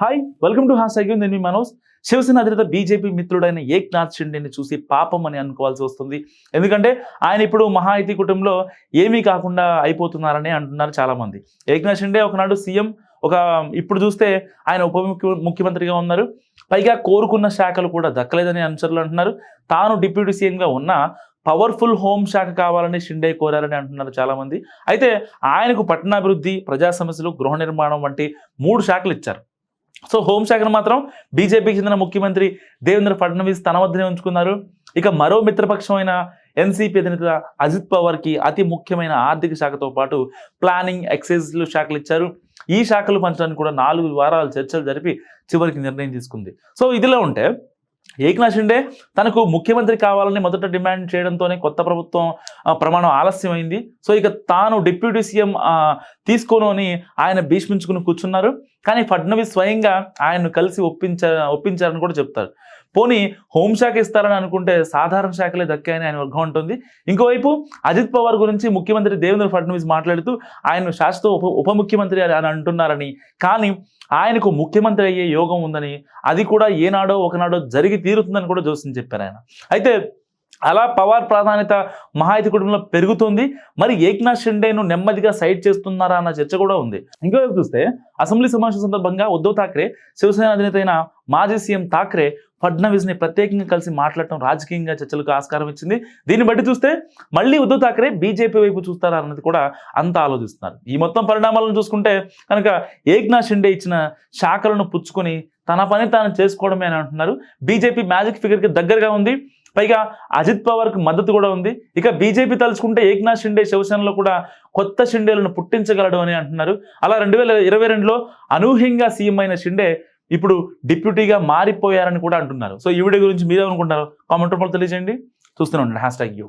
Hi welcome to హాస్ అగ్యూన్ నేను మీ మనోజ్. శివసేన అధినేత బీజేపీ మిత్రుడైన ఏక్నాథ్ షిండేని చూసి పాపం అని అనుకోవాల్సి వస్తుంది. ఎందుకంటే ఆయన ఇప్పుడు మహాయితి కుటుంబంలో ఏమీ కాకుండా అయిపోతున్నారని అంటున్నారు చాలామంది. ఏక్నాథ్ షిండే ఒకనాడు సీఎం ఒక ఇప్పుడు చూస్తే ఆయన ఉప ముఖ్య- ముఖ్యమంత్రిగా ఉన్నారు. పైగా కోరుకున్న శాఖలు కూడా దక్కలేదని అనుచరులు అంటున్నారు. తాను డిప్యూటీ సీఎంగా ఉన్న పవర్ఫుల్ హోమ్ శాఖ కావాలని షిండే కోరారని అంటున్నారు చాలామంది. అయితే ఆయనకు పట్టణాభివృద్ధి ప్రజా సమస్యలు గృహ నిర్మాణం వంటి మూడు శాఖలు ఇచ్చారు. సో హోంశాఖను మాత్రం బీజేపీకి చెందిన ముఖ్యమంత్రి దేవేంద్ర ఫడ్నవీస్ తన వద్దనే ఉంచుకున్నారు. ఇక మరో మిత్రపక్షమైన ఎన్సీపీ అధినేత అజిత్ పవార్కి అతి ముఖ్యమైన ఆర్థిక శాఖతో పాటు ప్లానింగ్ ఎక్సైజ్లు శాఖలు ఇచ్చారు. ఈ శాఖలు పంచడానికి కూడా నాలుగు వారాలు చర్చలు జరిపి చివరికి నిర్ణయం తీసుకుంది. సో ఇదిలో ఉంటే ఏక్నాథ్ షిండే తనకు ముఖ్యమంత్రి కావాలని మొదట డిమాండ్ చేయడంతోనే కొత్త ప్రభుత్వం ప్రమాణం ఆలస్యమైంది. సో ఇక తాను డిప్యూటీ సీఎం తీసుకోను అని ఆయన భీష్మించుకుని కూర్చున్నారు. కానీ ఫడ్నవీస్ స్వయంగా ఆయన్ను కలిసి ఒప్పించ ఒప్పించారని కూడా చెప్తారు. పోనీ హోంశాఖ ఇస్తారని అనుకుంటే సాధారణ శాఖలే దక్కాయని ఆయన వర్గం ఉంటుంది ఇంకోవైపు అజిత్ పవార్ గురించి ముఖ్యమంత్రి దేవేంద్ర ఫడ్నవీస్ మాట్లాడుతూ ఆయన శాశ్వత ఉప ఉప ముఖ్యమంత్రి అని అని అంటున్నారని. కానీ ఆయనకు ముఖ్యమంత్రి అయ్యే యోగం ఉందని అది కూడా ఏనాడో ఒకనాడో జరిగి తీరుతుందని కూడా జోస్యం చెప్పారు ఆయన. అయితే అలా పవార్ ప్రాధాన్యత మహాయుతి కుటుంబంలో పెరుగుతుంది. మరి ఏక్నాథ్ షిండేను నెమ్మదిగా సైడ్ చేస్తున్నారా అన్న చర్చ కూడా ఉంది. ఇంకోవైపు చూస్తే అసెంబ్లీ సమావేశం సందర్భంగా ఉద్ధవ్ ఠాక్రే శివసేన అధినేత అయిన మాజీ సీఎం ఠాక్రే ఫడ్నవీస్ని ప్రత్యేకంగా కలిసి మాట్లాడటం రాజకీయంగా చర్చలకు ఆస్కారం ఇచ్చింది. దీన్ని బట్టి చూస్తే మళ్ళీ ఉద్ధవ్ ఠాక్రే బీజేపీ వైపు చూస్తారా అన్నది కూడా అంతా ఆలోచిస్తున్నారు. ఈ మొత్తం పరిణామాలను చూసుకుంటే కనుక ఏక్నాథ్ షిండే ఇచ్చిన శాఖలను పుచ్చుకొని తన పని తాను చేసుకోవడమే అని అంటున్నారు. బీజేపీ మ్యాజిక్ ఫిగర్కి దగ్గరగా ఉంది. పైగా అజిత్ పవార్కు మద్దతు కూడా ఉంది. ఇక బీజేపీ తలుచుకుంటే ఏక్నాథ్ షిండే శివసేనలో కూడా కొత్త షిండేలను పుట్టించగలడు అని అంటున్నారు. అలా రెండు వేల ఇరవై రెండులో అనూహ్యంగా సీఎం అయిన షిండే ఇప్పుడు డిప్యూటీగా మారిపోయారని కూడా అంటున్నారు. సో ఈ వీడియో గురించి మీరేమనుకుంటున్నారు? కామెంట్ రూపంలో తెలియజేయండి. చూస్తూనే ఉండండి. Hashtag you.